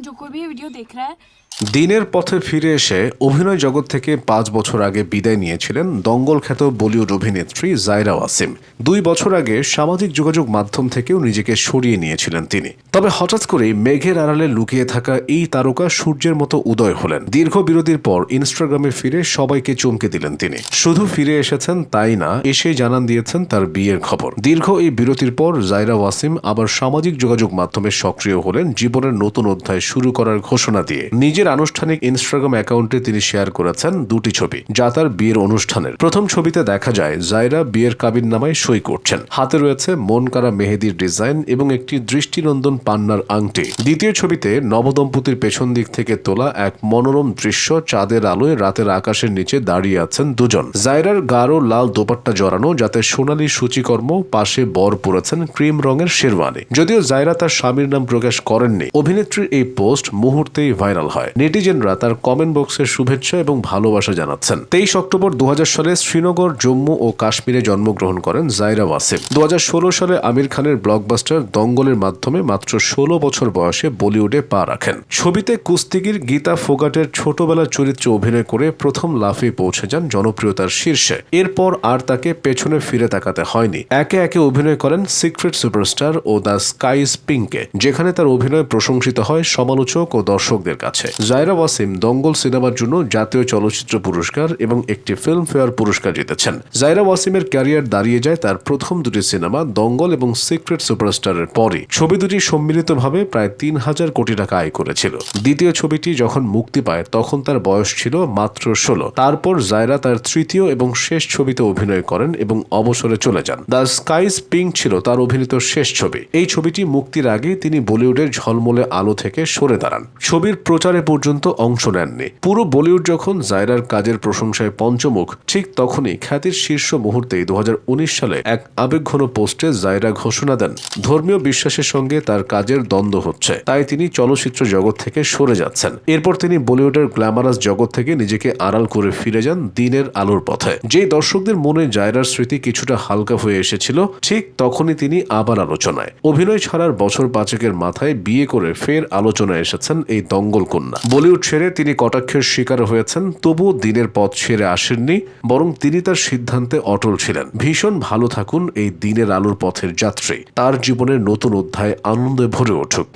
जो कोई भी वीडियो देख रहा है দিনের পথে ফিরে এসে অভিনয় জগৎ থেকে পাঁচ বছর আগে বিদায় নিয়েছিলেন দঙ্গল খ্যাত বলিউড অভিনেত্রী জায়রা ওয়াসিম। দুই বছর আগে সামাজিক যোগাযোগ মাধ্যম থেকেও নিজেকে সরিয়ে নিয়েছিলেন তিনি। তবে হঠাৎ করেই মেঘের আড়ালে লুকিয়ে থাকা এই তারকা সূর্যের মতো উদয় হলেন। দীর্ঘ বিরতির পর ইনস্টাগ্রামে ফিরে সবাইকে চমকে দিলেন তিনি। শুধু ফিরে এসেছেন তাই না, এসে জানান দিয়েছেন তার বিয়ের খবর। দীর্ঘ এই বিরতির পর জায়রা ওয়াসিম আবার সামাজিক যোগাযোগ মাধ্যমে সক্রিয় হলেন জীবনের নতুন অধ্যায় শুরু করার ঘোষণা দিয়ে। নিজের আনুষ্ঠানিক ইনস্টাগ্রাম অ্যাকাউন্টে তিনি শেয়ার করেছেন দুটি ছবি, যা তার বিয়ের অনুষ্ঠানের। প্রথম ছবিতে দেখা যায়, জায়রা বিয়ের কাবিন নামায় সই করছেন। হাতে রয়েছে মন কারা মেহেদির ডিজাইন এবং একটি দৃষ্টিনন্দন পান্নার আংটি। দ্বিতীয় ছবিতে নবদম্পতির পেছন দিক থেকে তোলা এক মনোরম দৃশ্য চাঁদের আলোয় রাতের আকাশের নিচে দাঁড়িয়ে আছেন দুজন। জায়রার গাঢ় লাল দোপাট্টা জড়ানো, যাতে সোনালী সূচিকর্ম পাশে বর পরেছেন ক্রিম রঙের শেরওয়ানি। যদিও জায়রা তার স্বামীর নাম প্রকাশ করেননি, অভিনেত্রীর এই পোস্ট মুহূর্তেই ভাইরাল হয়। নেটিজেনরা তার কমেন্ট বক্সে শুভেচ্ছা এবং ভালোবাসা জানাচ্ছেন। তেইশ অক্টোবর দু হাজার সালে শ্রীনগর, জম্মু ও কাশ্মীরে জন্মগ্রহণ করেন জাইরা ওয়াসিম দু সালে আমির খানের ব্লকবাস্টার দঙ্গলের মাধ্যমে মাত্র ষোলো বছর বয়সে বলিউডে পা রাখেন। ছবিতে কুস্তিগির গীতা ফোগাটের ছোটবেলার চরিত্রে অভিনয় করে প্রথম লাফে পৌঁছে যান জনপ্রিয়তার শীর্ষে। এরপর আর তাকে পেছনে ফিরে তাকাতে হয়নি। একে একে অভিনয় করেন সিক্রেট সুপারস্টার ও দ্য স্কাইজ পিঙ্কে যেখানে তার অভিনয় প্রশংসিত হয় সমালোচক ও দর্শকদের কাছে। জায়রা ওয়াসিম দঙ্গল সিনেমার জন্য জাতীয় চলচ্চিত্র পুরস্কার এবং একটি ফিল্মফেয়ার পুরস্কার জিতেছেন। জায়রা ওয়াসিমের ক্যারিয়ার দাঁড়িয়ে যায় তার প্রথম দুটি সিনেমা দঙ্গল এবং সিক্রেট সুপারস্টারের পরে ছবি দুটি সম্মিলিতভাবে প্রায় তিন হাজার কোটি টাকা আয় করেছিল। দ্বিতীয় ছবিটি যখন মুক্তি পায় তখন তার বয়স ছিল মাত্র ষোলো। তারপর জায়রা তার তৃতীয় এবং শেষ ছবিতে অভিনয় করেন এবং অবসরে চলে যান। দ্য স্কাইস পিঙ্ক ছিল তার অভিনীত শেষ ছবি। এই ছবিটি মুক্তির আগে তিনি বলিউডের ঝলমলে আলো থেকে সরে দাঁড়ান। ছবির প্রচারে পর্যন্ত অংশ নেননি। পুরো বলিউড যখন জায়রার কাজের প্রশংসায় পঞ্চমুখ, ঠিক তখনই খ্যাতির শীর্ষ মুহূর্তেই দু হাজার উনিশ সালে এক আবেগঘন পোস্টে জায়রা ঘোষণা দেন, ধর্মীয় বিশ্বাসের সঙ্গে তার কাজের দ্বন্দ্ব হচ্ছে, তাই তিনি চলচ্চিত্র জগৎ থেকে সরে যাচ্ছেন। এরপর তিনি বলিউডের গ্ল্যামারাস জগৎ থেকে নিজেকে আড়াল করে ফিরে যান দিনের আলোর পথে। যে দর্শকদের মনে জায়রার স্মৃতি কিছুটা হালকা হয়ে এসেছিল, ঠিক তখনই তিনি আবার আলোচনায়। অভিনয় ছাড়ার বছর পাঁচেকের মাথায় বিয়ে করে ফের আলোচনায় এসেছেন এই দঙ্গল কন্যা। বলিউড ছেড়ে তিনি কটাক্ষের শিকার হয়েছেন, তবুও দিনের পথ ছেড়ে আসেননি, বরং তিনি তার সিদ্ধান্তে অটল ছিলেন। ভীষণ ভালো থাকুন এই দিনের আলোর পথের যাত্রী। তার জীবনের নতুন অধ্যায় আনন্দে ভরে উঠুক।